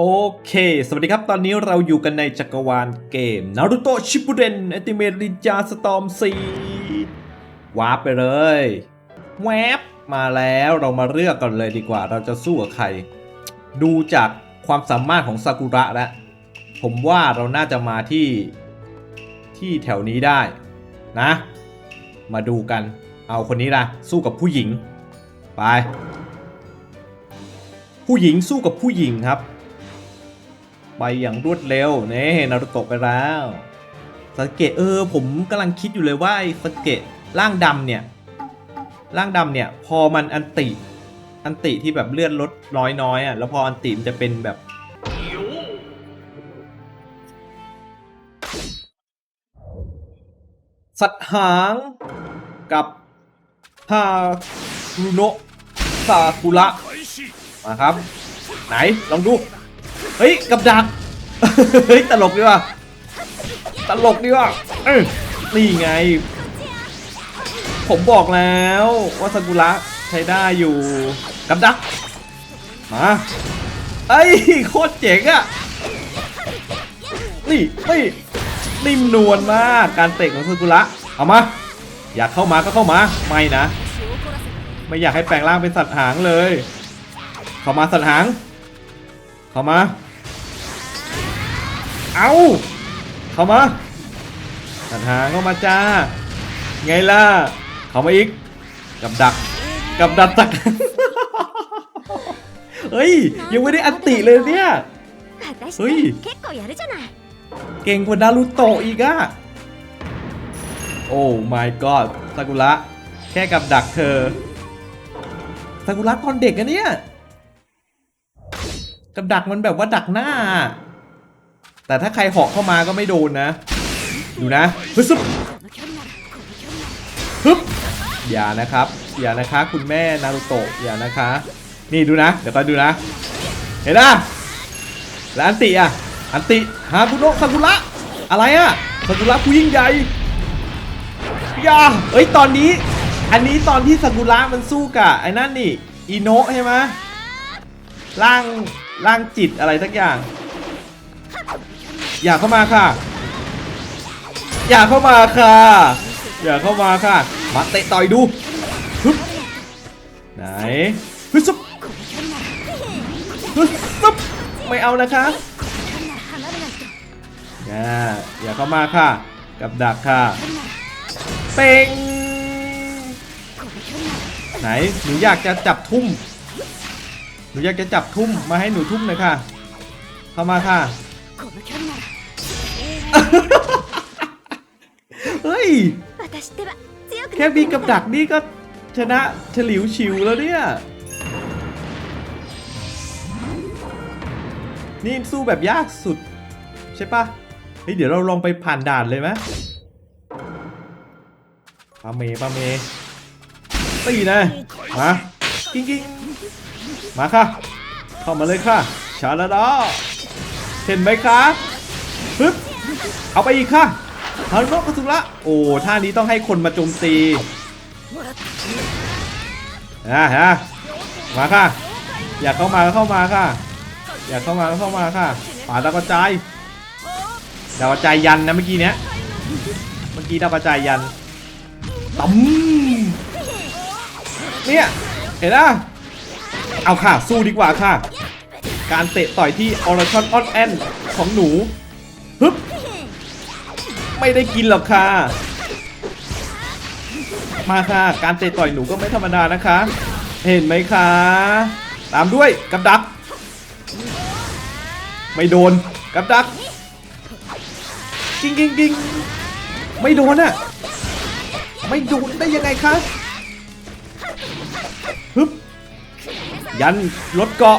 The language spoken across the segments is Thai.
โอเค สวัสดีครับ ตอนนี้เราอยู่กันในจักรวาลเกม Naruto Shippuden Ultimate Ninja Storm 4วาร์ปไปเลย แวบมาแล้วเรามาเลือกกันเลยดีกว่า เราจะสู้กับใคร ดูจากความสามารถของซากุระแล้ว ผมว่าเราน่าจะมาที่ที่แถวนี้ได้นะ มาดูกัน เอาคนนี้ละสู้กับผู้หญิง ไป ผู้หญิงสู้กับผู้หญิงครับ ไปอย่างรวดเร็วนี่นารุโตะไปแล้วสเกตเออผมกำลังคิดอยู่เลยว่าไอ้สเกตร่างดำเนี่ยร่างดำเนี่ยพอมันอันติอันติที่แบบเลื่อนลดน้อยๆอะแล้วพออันติมันจะเป็นแบบสัตหางกับฮารุโนะซากุระมาครับ ไหน ลองดู เฮ้ยกับดัก เฮ้ยตลกดีว่ะตลกดีว่ะเออนี่ไง ผมบอกแล้วว่าซากุระใช้ได้อยู่กับดัก มาเอ้ยโคตรเจ๋งอะนี่นี่นิ่มนวลมากการเตะของซากุระเอามา อยากเข้ามาก็เข้ามาไม่นะ ไม่อยากให้แปลงร่างเป็นสัตว์หางเลย เข้ามาสัตว์หาง เข้ามา เอาเข้ามาตัดหางเข้ามาจ้า ไงล่ะ เข้ามาอีก กับดัก กับดักตัก เฮ้ย ยังไม่ได้อันติเลยเนี่ย เฮ้ย เก่งกว่านารูโตอีกอะโอ้ my god ซากุระ แค่กับดักเธอ ซากุระตอนเด็กอะเนี่ย กับดักมันแบบว่าดักหน้า แต่ถ้าใครเหาะเข้ามาก็ไม่โดนนะ ดูนะฮึบฮึบอย่านะครับ อย่านะคะคุณแม่นารุโตะอย่านะคะ นี่ดูนะ เดี๋ยวตอนดูนะ เห็นนะแล้วอันติอะ อันติฮาคุโนะซากุระอะไรอะซากุระผู้ยิ่งใหญ่อย่าเอ้ยตอนนี้ อันนี้ตอนที่ซากุระมันสู้กับไอ้นั่นนี่อิโนะใช่ไหมร่างร่างจิตอะไรสักอย่าง อย่าเข้ามาค่ะ อย่าเข้ามาค่ะ อย่าเข้ามาค่ะ มาเตะต่อยดูไหนฮึซุบฮึซุบไม่เอานะคะอย่าอย่าเข้ามาค่ะ กับดักค่ะเป่งไหนหนูอยากจะจับทุ่ม หนูอยากจะจับทุ่มมาให้หนูทุ่มหน่อยค่ะ เข้ามาค่ะ เฮ้ย แค่มีกับดักนี่ก็ชนะฉลิวชิวแล้วเนี่ย นี่สู้แบบยากสุด ใช่ปะเฮ้ยเดี๋ยวเราลองไปผ่านด่านเลยไหมปาเมปาเมตีนะมากิ้งกิ้งมาค่ะ เข้ามาเลยค่ะ ชาลาดอเห็นไหมคะปึ๊บ เอาไปอีกค่ะฮารุโนะคาสุระโอ้ท่านี้ต้องให้คนมาโจมตีนะฮะมาค่ะ อยากเข้ามาก็เข้ามาค่ะ อยากเข้ามาก็เข้ามาค่ะป่าดาวกระจายดาวกระจายยันนะเมื่อกี้เนี้ยเมื่อกี้ดาวกระจายยันตั้มเนี่ยเห็นนะเอาค่ะ สู้ดีกว่าค่ะ การเตะต่อยที่ออร์ชอนออดแอนของหนูฮึบ ไม่ได้กินหรอกค่ะ มาค่ะ การเตะต่อยหนูก็ไม่ธรรมดานะคะ เห็นไหมคะ ตามด้วยกับดัก ไม่โดนกับดักกิ้งกิ้งกิ้งไม่โดนอะไม่โดนได้ยังไงคะฮึบยันรถเกาะ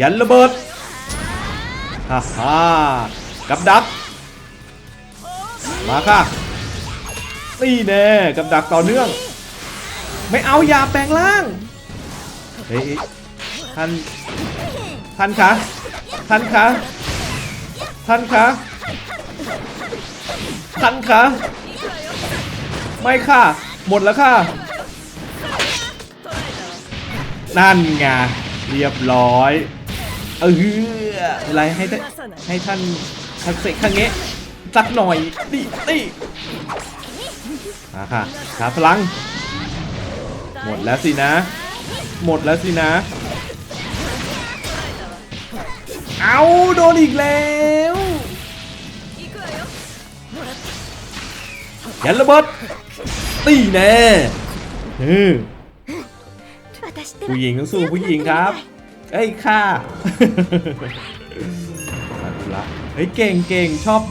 ยันระเบิดฮ่าฮ่า กับดัก มาค่ะนี่แน่กับดักต่อเนื่อง ไม่เอาอย่าแปลงร่างเฮ้ยท่านท่านคะท่านคะท่านคะท่านคะไม่ค่ะ หมดแล้วค่ะ นั่นไงเรียบร้อย เอออะไรให้ท่านให้ท่าน คันเสกคันเงะสักหน่อยดิดิมาค่ะขาพลัง หมดแล้วสินะ หมดแล้วสินะ เอาโดนอีกแล้วยันระเบิดตีแน่ผู้หญิงต้องสู้ผู้หญิงครับ เอ้ยข้า ฮ้ยเก่งเก่งชอบ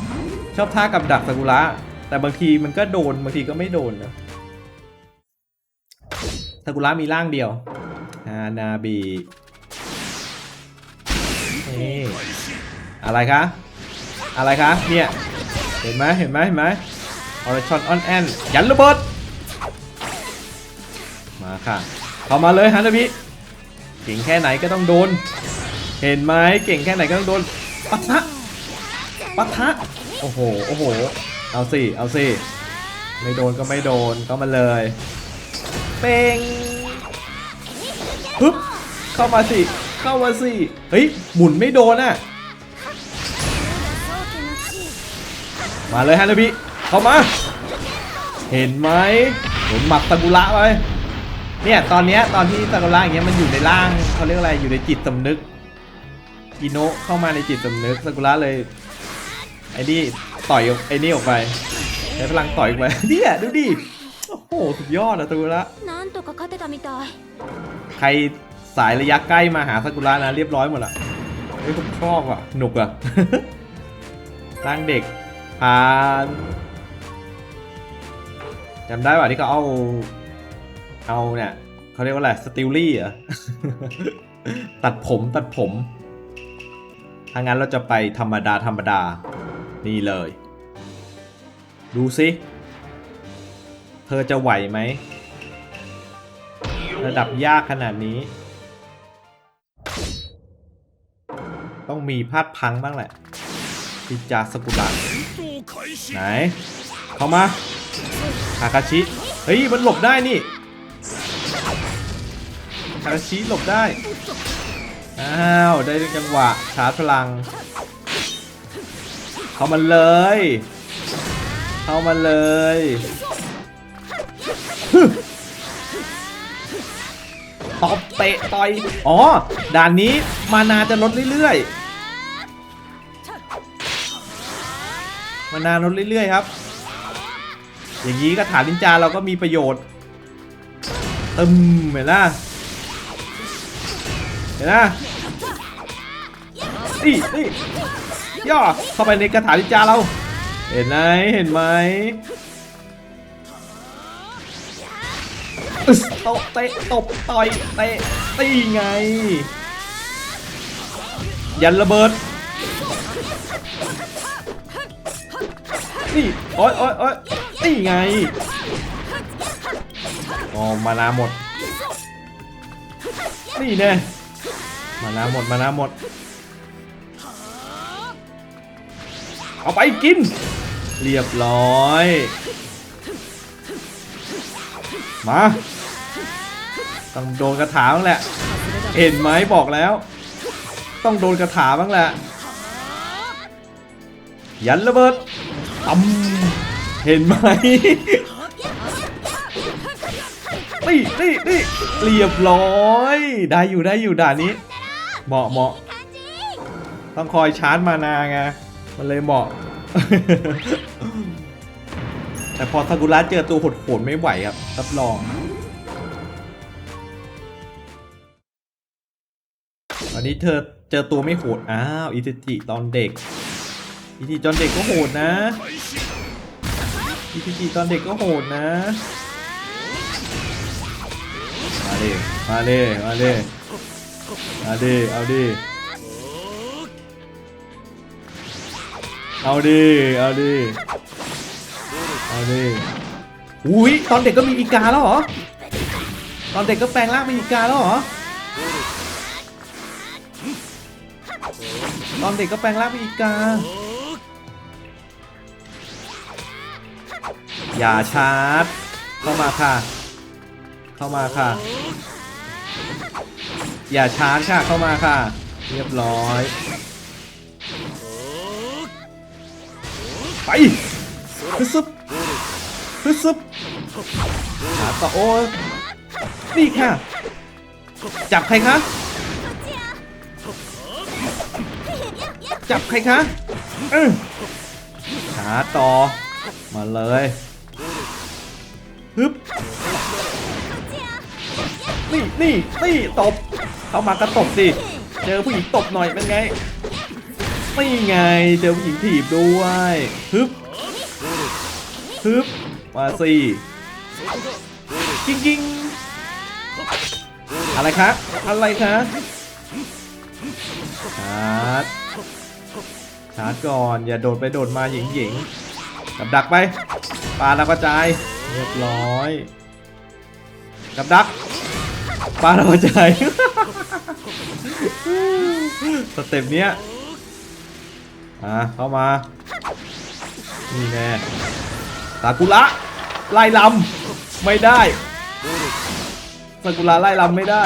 ชอบท่ากับดักซากุระ แต่บางทีมันก็โดนบางทีก็ไม่โดนนะซากุระมีร่างเดียวฮานาบินี่อะไรคะ อะไรคะ เนี่ย เห็นไหมเห็นไหมเห็นไหมออร์ชอนออนแอนยันระเบิด มาค่ะเข้ามาเลยฮันนาบิเก่งแค่ไหนก็ต้องโดน เห็นไหมเก่งแค่ไหนก็ต้องโดนปะทะ ปะทะ โอ้โห โอ้โห เอาสิ เอาสิ ไม่โดนก็ไม่โดนก็มาเลย เป่งปึ๊บ เข้ามาสิ เข้ามาสิ เฮ้ย หมุนไม่โดนอะ มาเลยฮันนาบิเข้ามา เห็นไหมหมุนหมัดตะกุระไปเนี่ยตอนเนี้ยตอนที่ซากุระอย่างเงี้ยมันอยู่ในร่างเขาเรียกอะไรอยู่ในจิตสำนึกอิโนะเข้ามาในจิตสำนึกซากุระเลย ไอ้นี่ต่อยไอ้นี่ออกไปใช้พลังต่อยออกไปเนี่ยดูดิโอ้โหสุดยอดอะตัวละใครสายระยะใกล้มาหาซากุระนะเรียบร้อยหมดละเฮ้ยผมชอบอะหนุกอะร่างเด็กผ่านจำได้ป่ะที่เขาเอาเอาเนี่ยเขาเรียกว่าอะไรสติลลี่เหรอตัดผมตัดผมถ้างั้นเราจะไปธรรมดาธรรมดา นี่เลย ดูสิเธอจะไหวไหม ระดับยากขนาดนี้ ต้องมีพลาดพังบ้างแหละปิจาสกุระไหน เข้ามาคาคาชิ เฮ้ย มันหลบได้นี่คาคาชิหลบได้ อ้าว ได้จังหวะชาร์จพลัง เข้ามาเลย เข้ามาเลยตบเตะต่อย อ๋อ ด่านนี้มานาจะลดเรื่อยๆ มานาลดเรื่อยๆครับ อย่างนี้กระถาลินจาเราก็มีประโยชน์ตึมเห็นนะเห็นนะนี่นี่ ย่อเข้าไปในกระถาลินจาเรา เห็นไหมเห็นไหมตะเตะตบต่อยเตะตีไง ยันระเบิด นี่โอ๊ยโอ๊ยโอ๊ยนี่ไงอ๋อมานาหมด นี่แน่มานาหมดมานาหมด เอาไปกิน เรียบร้อย มาต้องโดนกระถาบ้างแหละ เห็นไหมบอกแล้ว ต้องโดนกระถาบ้างแหละ ยันระเบิดตำเห็นไหมนี่นี่นี่เรียบร้อย ได้อยู่ได้อยู่ด่านนี้ เหมาะเหมาะต้องคอยชาร์จมานาไง มันเลยเหมาะ แต่พอซากุระเจอตัวโหดๆไม่ไหวครับรับรองตอนนี้เธอเจอตัวไม่โหด อ้าวอิจิจิตอนเด็ก อิจิจิตอนเด็กก็โหดนะ อิจิจิตอนเด็กก็โหดนะ มาดิมาดิมาดิมาดิเอาดิ เอาดิเอาดิเอาดิอุ้ยตอนเด็กก็มีอีกาแล้วเหรอตอนเด็กก็แปลงร่างเป็นอีกาแล้วเหรอตอนเด็กก็แปลงร่างเป็นอีกา อย่าชาร์จเข้ามาค่ะ เข้ามาค่ะ อย่าชาร์จค่ะเข้ามาค่ะ เรียบร้อย ไปฮึซึบฮึซึบหาต่อโอ้นี่ค่ะ จับใครคะ จับใครคะเออหาต่อ มาเลยฮึบนี่นี่นี่ตบ เข้ามาก็ตบสิ เจอผู้หญิงตบหน่อยเป็นไง นี่ไงเจอผู้หญิงถีบด้วยฮึบฮึบมาสิกิ้งกิ้งอะไรคะอะไรคะชาร์จชาร์จก่อนอย่าโดดไปโดดมาหญิงหญิงกับดักไปปลาแล้วกระจายเรียบร้อยกับดักปลาแล้วกระจายสเต็ปเนี้ย อะเข้ามา นี่แน่ซากุระไล่ลำไม่ได้ซากุระไล่ลำไม่ได้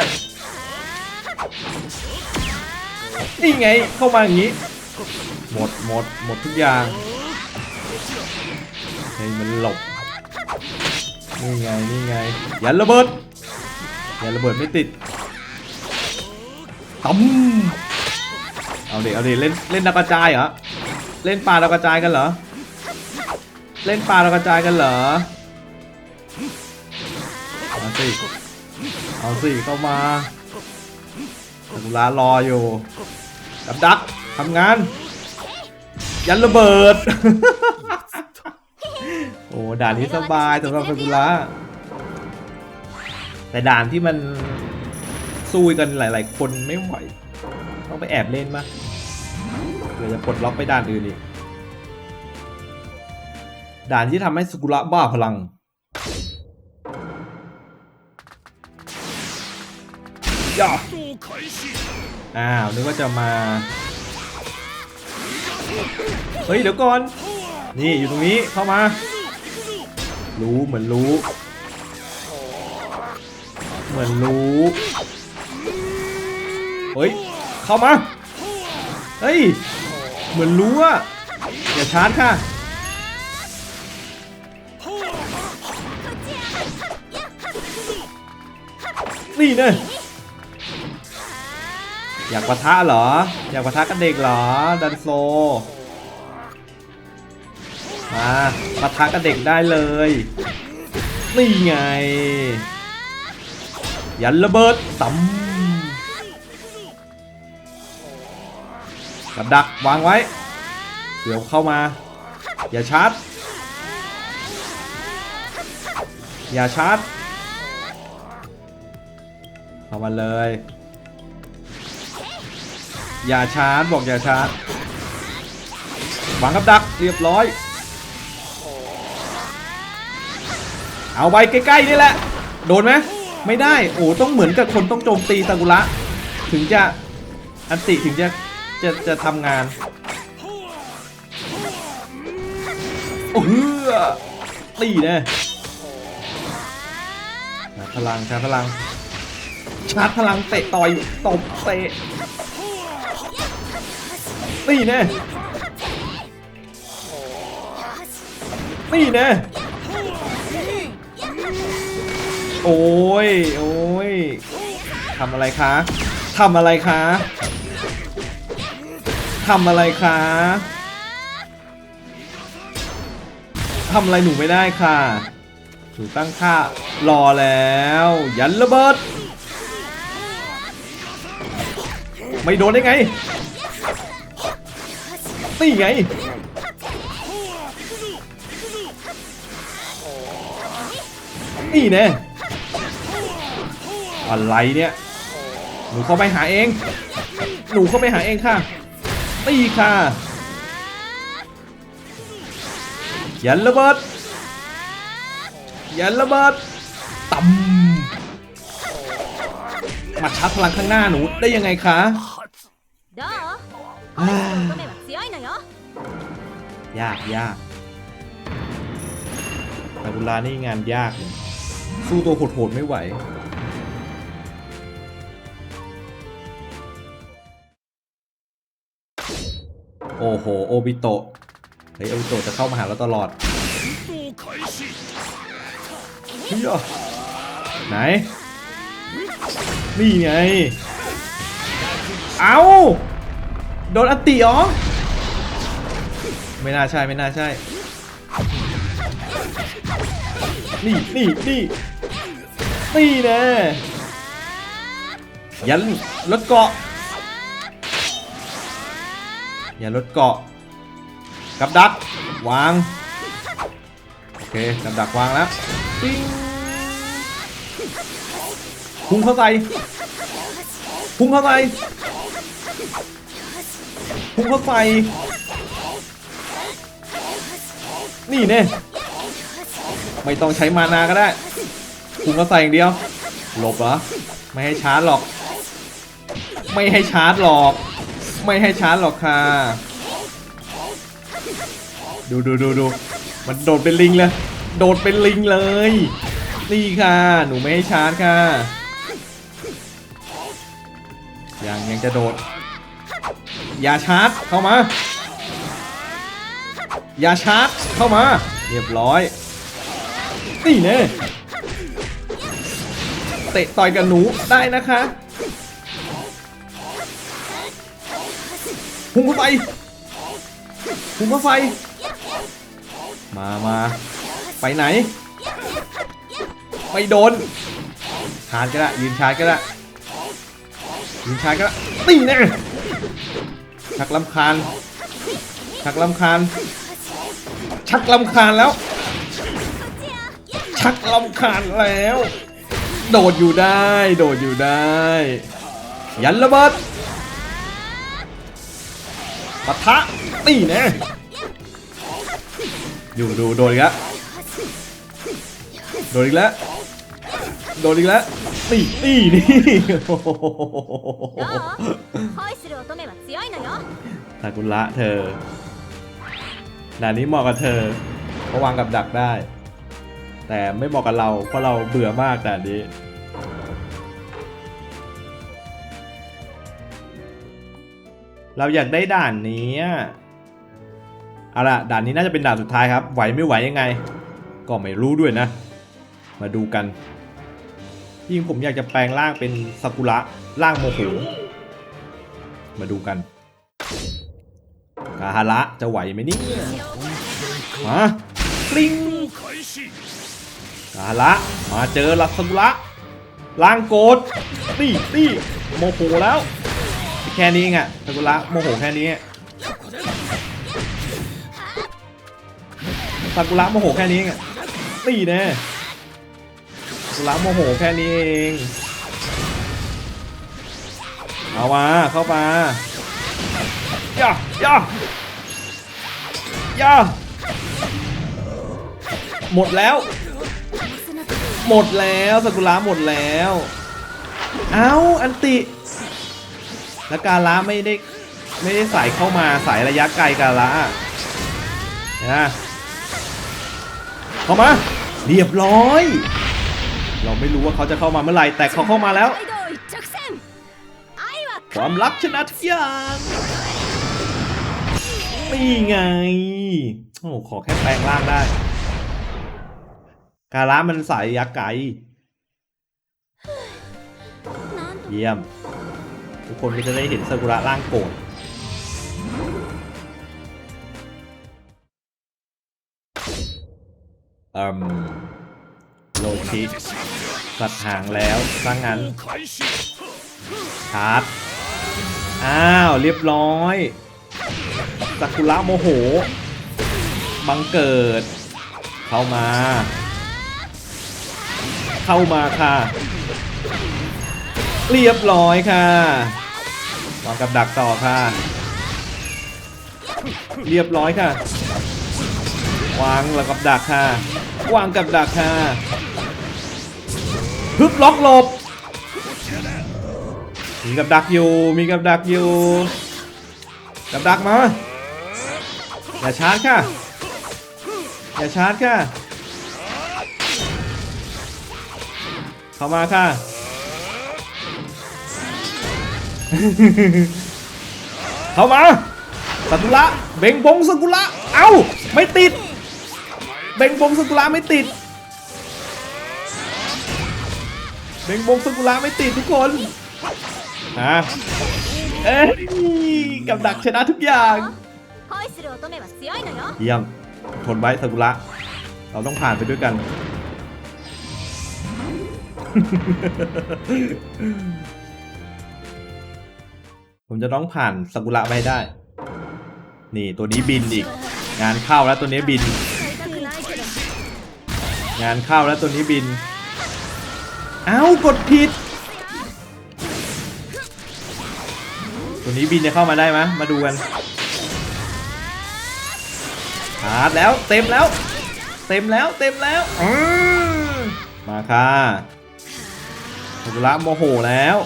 นี่ไงเข้ามาอย่างนี้ หมดหมดหมดทุกอย่างให้มันหลบ นี่ไงนี่ไงอย่าระเบิดอย่าระเบิดไม่ติดตั้ม เอาดิเอาดิเล่นเล่นดาวกระจายเหรอ เล่นปลาดาวกระจายกันเหรอ เล่นปลาดาวกระจายกันเหรอ เอาสิ เอาสิเข้ามาตุลารออยู่กับดักทำงาน ยันระเบิด โอ้ด่านนี้สบายสำหรับซากุระแต่ด่านที่มันสู้กันหลาย ๆ คนไม่ไหว ไปแอบเล่นมาเดี๋ยวจะปลดล็อกไปด่านอื่นอีกด่านที่ทำให้สกุระบ้าพลัง ย่าอ้าว นึกว่าจะมา เฮ้ย เดี๋ยวก่อน นี่อยู่ตรงนี้เข้ามา รู้เหมือนรู้ เหมือนรู้ เฮ้ย เข้ามา เฮ้ย เหมือนรู้อะอย่าชาร์จค่ะ นี่เนี่ยอยากปะทะเหรอ อยากปะทะกันเด็กเหรอ ดันโซ มาปะทะกันเด็กได้เลย นี่ไง ยันระเบิดตำ กับดักวางไว้ เดี๋ยวเข้ามา อย่าชาร์จ อย่าชาร์จเข้ามาเลย อย่าชาร์จบอกอย่าชาร์จวางกับดักเรียบร้อย เอาไปใกล้ๆนี่แหละ โดนไหมไม่ได้ โอ้ต้องเหมือนกับคนต้องโจมตีซากุระ ถึงจะอันติถึงจะ จะจะทำงานโอ้เฮือตีแน่ชาร์จพลังชาร์จพลัง ชาร์จพลังเตะต่อยตบเตะตีแน่ตีแน่โอ้ยโอ้ยทำอะไรคะทำอะไรคะ ทำอะไรคะทำอะไรหนูไม่ได้ค่ะ หนูตั้งค่ารอแล้ว ยันระเบิด ไม่โดนได้ไงนี่ไง นี่แน่อะไรเนี่ย หนูเข้าไปหาเอง หนูเข้าไปหาเองค่ะ ตีค่ะยันระเบิดยันระเบิดต่ำมาชาร์จพลังข้างหน้าหนูได้ยังไงคะยากยากแต่บุลานี่งานยาก สู้ตัวโหดๆไม่ไหว โอ้โห โอบิโตะ เฮ้ย โอบิโตะจะเข้ามาหาเราตลอดเฮ้ยอะไหน นี่ไง เอาโดนอัตติเหรอไม่น่าใช่ ไม่น่าใช่ นี่นี่นี่นี่แน่ยันรถเกาะ อย่ารถเกาะ กับดัก วาง โอเค กับดักวางแล้วปิ้งพุ่งเข้าใส่พุ่งเข้าใส่พุ่งเข้าใส่นี่เนี่ยไม่ต้องใช้มานาก็ได้พุ่งเข้าใส่อย่างเดียวหลบเหรอ ไม่ให้ชาร์จหรอก ไม่ให้ชาร์จหรอก ไม่ให้ชาร์จหรอกค่ะ ดูดูดูดูมันโดดเป็นลิงเลย โดดเป็นลิงเลย นี่ค่ะ หนูไม่ให้ชาร์จค่ะ ยังยังจะโดด อย่าชาร์จเข้ามา อย่าชาร์จเข้ามา เรียบร้อย นี่เน่เตะต่อยกับหนูได้นะคะ พุ่งเข้าไปพุ่งเข้าไปมามาไปไหน ไปโดนชาร์จก็ได้ยืนชาร์จก็ได้ยืนชาร์จก็ได้ตีแน่ชักลำคาญชักลำคาญชักลำคาญแล้ว ชักลำคาญแล้ว โดดอยู่ได้ โดดอยู่ได้ ยันระเบิด ปะทะตีแน่อยู่ดูโดนอีกแล้วโดนอีกแล้วโดนอีกแล้วตีตีนี่ถ้ากุระเธอด่านนี้เหมาะกับเธอเพราะวางกับดักได้ แต่ไม่เหมาะกับเราเพราะเราเบื่อมากแต่านนี้ เราอยากได้ด่านนี้เอาล่ะด่านนี้น่าจะเป็นด่านสุดท้ายครับ ไหวไม่ไหวยังไง ก็ไม่รู้ด้วยนะ มาดูกันยิ่งผมอยากจะแปลงร่างเป็นซากุระร่างโมโหมาดูกันกาฮาระจะไหวไหมเนี่ยมาปลิงกาฮาระมาเจอลักซากุระล่างโกดนี่นี่โมโหแล้ว แค่นี้เองอะซากุระโมโหแค่นี้ซากุระโมโหแค่นี้เองอะนี่แน่ซากุระโมโหแค่นี้เองเอามาเข้ามาย่าย่าย่าหมดแล้ว หมดแล้วสกุระหมดแล้ว เอ้าอันติ แล้วการละไม่ได้ไม่ได้สายเข้ามาสายระยะไกลการละนะเข้ามา เรียบร้อย เราไม่รู้ว่าเขาจะเข้ามาเมื่อไหร่แต่เขาเข้ามาแล้ว ความลับชนะทุกอย่างนี่ไง โอ้ขอแค่แปลงร่างได้ การละมันสายระยะไกล เยี่ยม ทุกคนก็จะได้เห็นซากุระร่างโกรธอืมโลชิสัตว์หางแล้วสร้างงั้นชาร์จอ้าว เรียบร้อยซากุระโมโห บังเกิด เข้ามา เข้ามาค่ะ เรียบร้อยค่ะ วางกับดักต่อค่ะ เรียบร้อยค่ะ วางแล้วกับดักค่ะ วางกับดักค่ะพึบล็อกหลบ มีกับดักอยู่ มีกับดักอยู่ กับดักมา อย่าชาร์จค่ะ อย่าชาร์จค่ะ เข้ามาค่ะ เข้ามาสกุระเบ่งบงสกุระเอ้าไม่ติด เบ่งบงสกุระไม่ติด เบ่งบงสกุระไม่ติดทุกคนฮะเอ้กับดักชนะทุกอย่างเยี่ยมทนไว้สกุระ เราต้องผ่านไปด้วยกัน ผมจะต้องผ่านสกุระไปได้ นี่ตัวนี้บินอีก งานเข้าแล้วตัวนี้บิน งานเข้าแล้วตัวนี้บิน เอ้ากดผิด ตัวนี้บินจะเข้ามาได้ไหมมาดูกันหาแล้วเต็มแล้ว เต็มแล้วเต็มแล้วมาค่ะสกุระโมโหแล้ว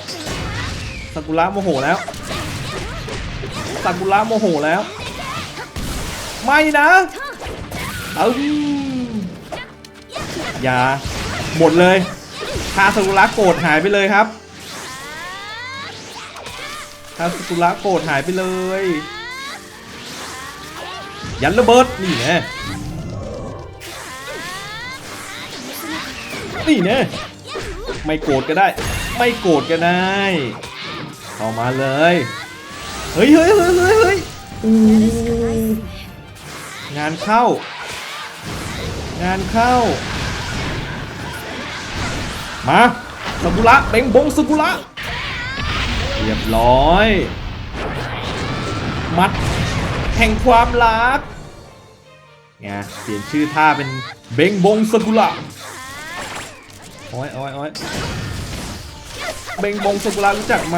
สกุระโมโหแล้ว ซากุระโมโหแล้ว ไม่นะเอ้มอย่าหมดเลยคาสกุระโกรธหายไปเลยครับคาสกุระโกรธหายไปเลย ยันระเบิดนี่แน่นี่แน่ไม่โกรธก็ได้ ไม่โกรธก็ได้เข้ามาเลย เฮ้ยเฮ้ยเฮ้ยเฮ้ยเฮ้ยงานเข้า งานเข้า มาสกุระเต็งบงสกุระเรียบร้อย มัดแห่งความรักไงเปลี่ยนชื่อท่าเป็นเบงบงสกุระโอ้ยโอ้ยโอ้ยเบงบงสกุระรู้จักไหม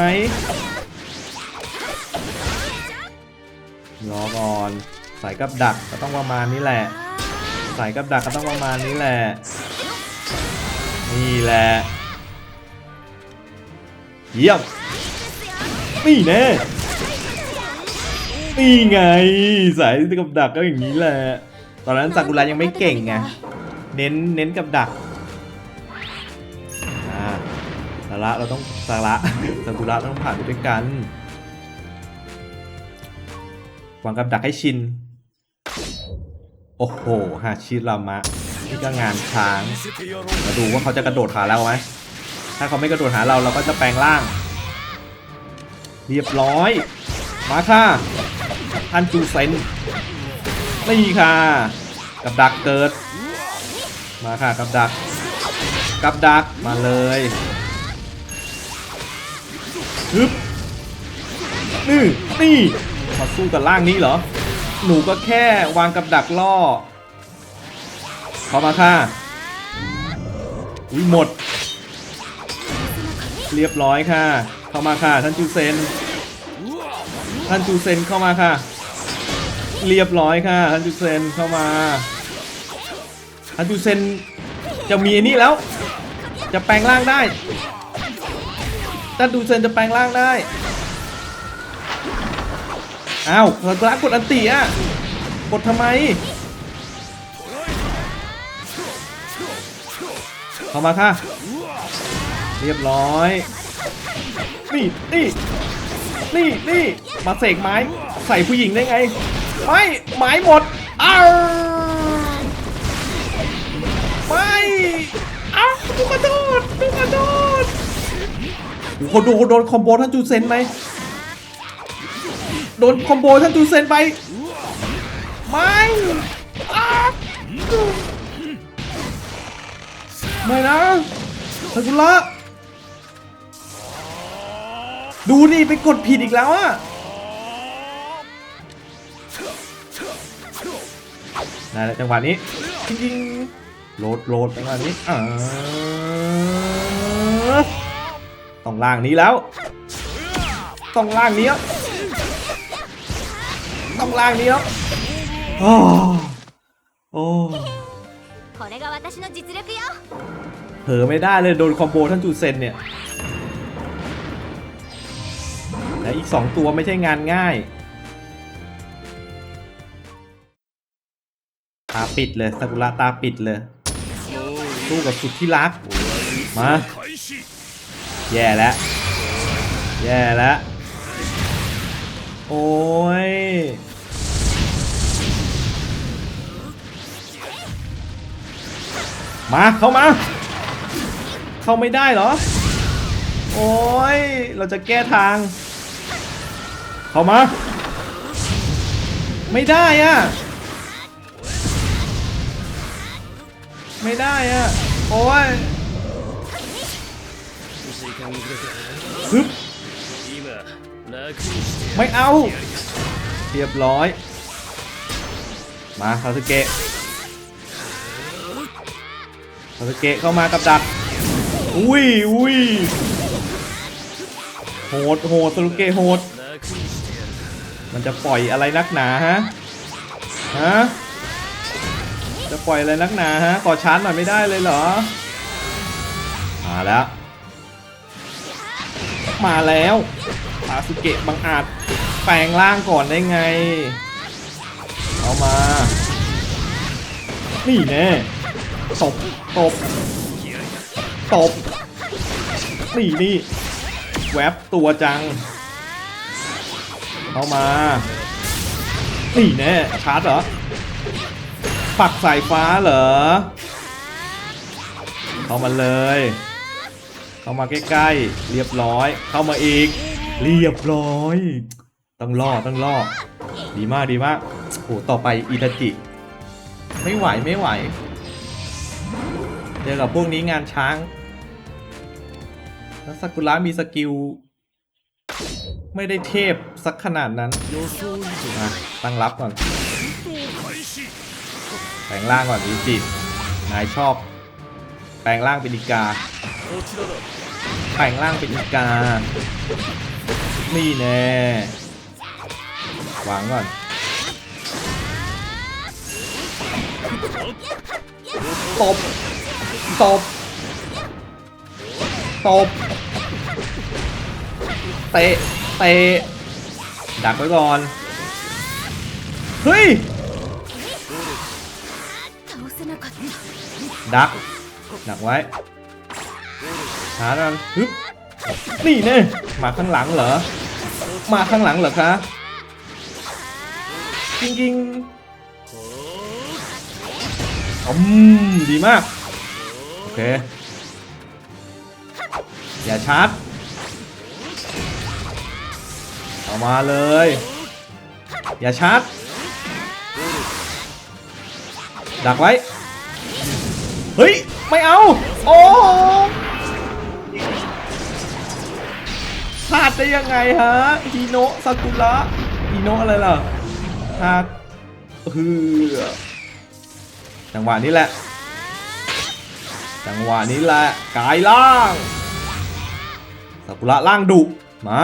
รอก่อนใส่กับดักก็ต้องประมาณนี้แหละใส่กับดักก็ต้องประมาณนี้แหละ นี่แหละ เยี่ยมนี่แน่นี่ไง สายกับดักก็อย่างนี้แหละ ตอนนั้นซากุระยังไม่เก่งไง เน้นเน้นกับดักสาระเราต้องสาระซากุระต้องผ่านไปด้วยกัน วางกับดักให้ชิน โอ้โหฮาชิรามะ นี่ก็งานช้าง มาดูว่าเขาจะกระโดดหาเราไหม ถ้าเขาไม่กระโดดหาเราเราก็จะแปลงร่าง เรียบร้อย มาค่ะ ท่านจูเซนนี่ค่ะ กับดักเกิด มาค่ะกับดัก กับดักมาเลยฮึบนี่นี่ มาสู้กับร่างนี้เหรอ หนูก็แค่วางกับดักล่อเข้ามาค่ะอุ้ยหมด เรียบร้อยค่ะ เข้ามาค่ะ ท่านจูเซน ท่านจูเซนเข้ามาค่ะ เรียบร้อยค่ะ ท่านจูเซนเข้ามา ท่านจูเซนจะมีอันนี้แล้ว จะแปลงร่างได้ ท่านจูเซนจะแปลงร่างได้ อ้าวสกระกกดอันติอะ กดทำไม เข้ามาค่ะ เรียบร้อย นี่นี่นี่นี่มาเสกไม้ ใส่ผู้หญิงได้ไง ไม่ไม้หมด อ้าวไม่อ้าวดูกระโดดดูกระโดดโอ้โหโดนโดนคอมโบท่านจูเซนไหม โดนคอมโบท่านจูเซนไป ไม่ไม่นะซากุระดูนี่ไปกดผิดอีกแล้วอะได้แล้วจังหวะนี้จริงๆโหลดโหลดจังหวะนี้ต้องล่างนี้แล้ว ต้องล่างนี้แล้วต้ องล่างนี้ครับโอ้โอ้เผลอไม่ได้เลยโดนคอมโบท่านจูเซนเนี่ยและอีก 2 ตัวไม่ใช่งานง่ายตาปิดเลยสกุระตาปิดเลยสู้กับสุดที่รัก มา แย่แล้ว แย่แล้ว โอ้ย มาเข้ามา เข้าไม่ได้เหรอ โอ้ยเราจะแก้ทาง เข้ามา ไม่ได้อะไม่ได้อะโอ้ยฮึบไม่เอา เรียบร้อย มาคาสเกะ สึเกะเข้ามากับดัก อุ้ยอุ้ยโหดโหดสึเกะโหด มันจะปล่อยอะไรนักหนาฮะ ฮะ จะปล่อยอะไรนักหนาฮะ ขอชาร์จหน่อยไม่ได้เลยเหรอ มาแล้ว มาแล้วซาสุเกะบังอาจแปลงร่างก่อนได้ไง เอามา นี่แน่ ตบตบตบนี่นี่แวบตัวจัง เข้ามานี่แน่ชาร์จเหรอ ปักสายฟ้าเหรอ เข้ามาเลย เข้ามาใกล้ๆ เรียบร้อย เข้ามาอีก เรียบร้อย ต้องล่อต้องล่อ ดีมากดีมากโหต่อไปอิตาจิ ไม่ไหวไม่ไหว จอกับพวกนี้งานช้าง แล้วซากุระมีสกิล ไม่ได้เทพสักขนาดนั้นตั้งรับก่อนแปลงร่างก่อนอีจิตนายชอบ แปลงร่างเป็นอิกา แปลงร่างเป็นอิกา นี่แน่วางก่อนตบ ตบ ตบ เตะ เตะ ดักไว้ก่อน เฮ้ย ดัก ดักไว้ หาดังฮึบนี่เน่มาข้างหลังเหรอ มาข้างหลังเหรอคะจริงๆอืมดีมาก เคอย่าชาร์จเอามาเลย อย่าชาร์จดักไว้ เฮ้ย ไม่เอา โอ้พลาดได้ยังไงฮะฮิโนะซากุระฮิโนะอะไรล่ะฮาฮือจังหวะนี้แหละ จังหวะนี้แหละกายล่างสักุระล่างดุมา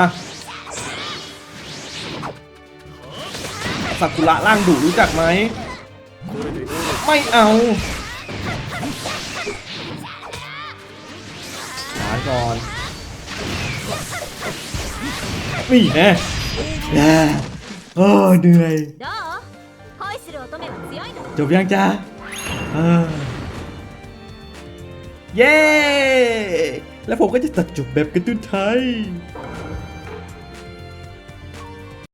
สักุระล่างดุรู้จักไหมไม่เอาหาก่อนนี่แน่โอ้เหนื่อยจบยังจ้าเออ เย้ แล้วผมก็จะตัดจบแบบการ์ตูนไทย